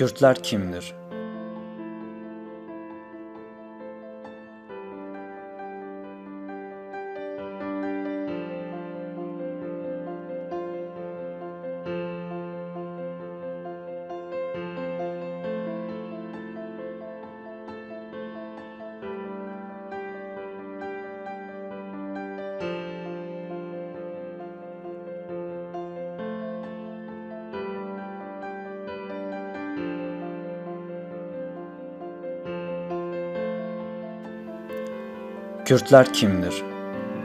Kürtler kimdir? Kürtler kimdir?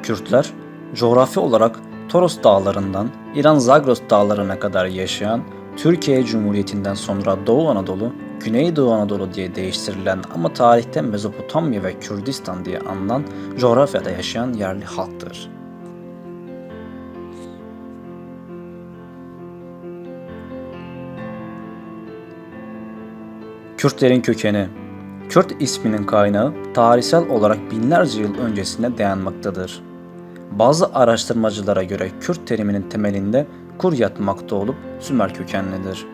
Kürtler, coğrafi olarak Toros dağlarından İran Zagros dağlarına kadar yaşayan, Türkiye Cumhuriyeti'nden sonra Doğu Anadolu, Güneydoğu Anadolu diye değiştirilen ama tarihte Mezopotamya ve Kürdistan diye anılan coğrafyada yaşayan yerli halktır. Kürtlerin kökeni Kürt isminin kaynağı tarihsel olarak binlerce yıl öncesine dayanmaktadır. Bazı araştırmacılara göre Kürt teriminin temelinde kur yatmakta olup Sümer kökenlidir.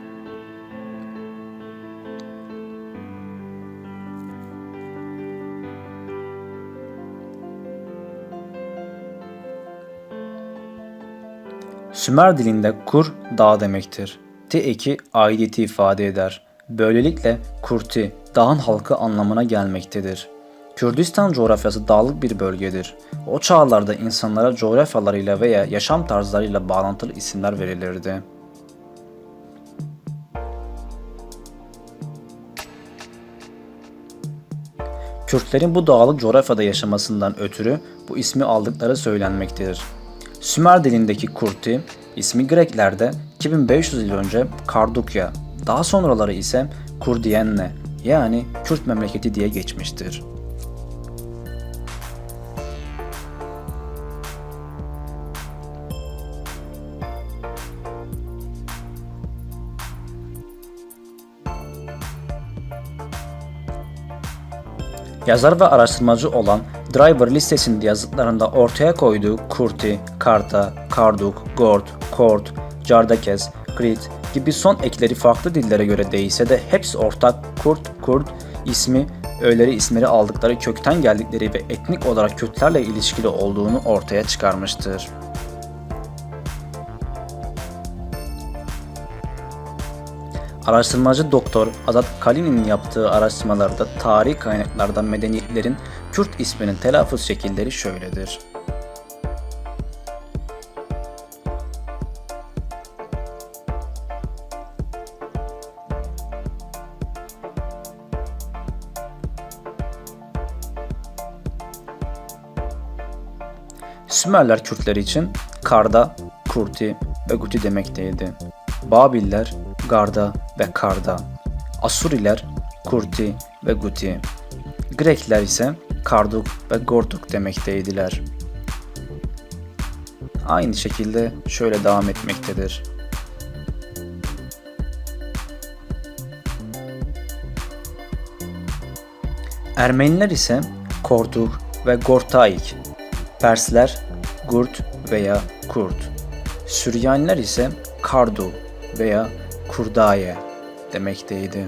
Sümer dilinde kur dağ demektir. Ti eki aidiyeti ifade eder. Böylelikle kurti dağın halkı anlamına gelmektedir. Kürdistan coğrafyası dağlık bir bölgedir. O çağlarda insanlara coğrafyalarıyla veya yaşam tarzlarıyla bağlantılı isimler verilirdi. Kürtlerin bu dağlık coğrafyada yaşamasından ötürü bu ismi aldıkları söylenmektedir. Sümer dilindeki Kurti ismi Greklerde 2500 yıl önce Kardukya, daha sonraları ise Kurdiyenne yani Kürt memleketi diye geçmiştir. Yazar ve araştırmacı olan Driver listesinde yazıtlarında ortaya koyduğu Kurti, Karta, Karduk, Gord, Kort, Cardakez, Krit gibi son ekleri farklı dillere göre değilse de hepsi ortak Kurt, Kurd ismi öğeleri isimleri aldıkları kökten geldikleri ve etnik olarak Kürtlerle ilişkili olduğunu ortaya çıkarmıştır. Araştırmacı Doktor Azat Kalini'nin yaptığı araştırmalarda tarihi kaynaklardan medeniyetlerin Kürt isminin telaffuz şekilleri şöyledir. Sümerler Kürtleri için Karda, Kurti ve Guti demekteydi. Babiller Garda ve Karda. Asuriler Kurti ve Guti. Grekler ise Karduk ve Gorduk demekteydiler. Aynı şekilde şöyle devam etmektedir. Ermeniler ise Korduk ve Gortaik, Persler Gurt veya Kurt, Süryaniler ise Kardu veya Kurdaye demekteydi.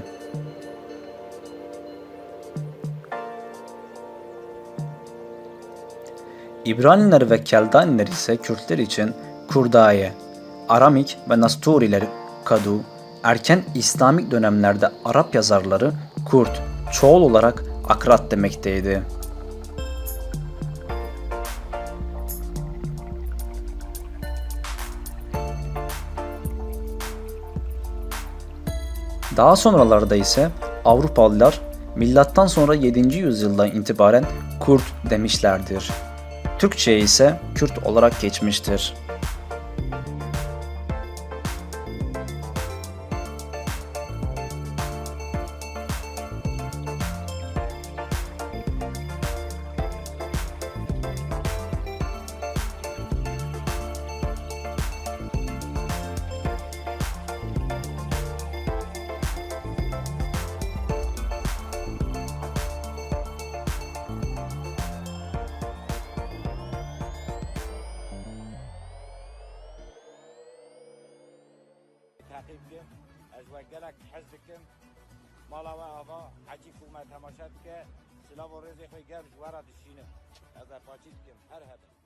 İbraniler ve Keldaniler ise Kürtler için Kurdaye, Aramik ve Nasturiler Kadu, erken İslamik dönemlerde Arap yazarları Kurt, çoğul olarak Akrat demekteydi. Daha sonralarda ise Avrupalılar milattan sonra 7. yüzyıldan itibaren Kurt demişlerdir. Türkçe'ye ise Kürt olarak geçmiştir. تبگه از و گلک حز بکم مالا و آوا حجی کومت هماشد که سلا و رزق جوارا از هر هدف.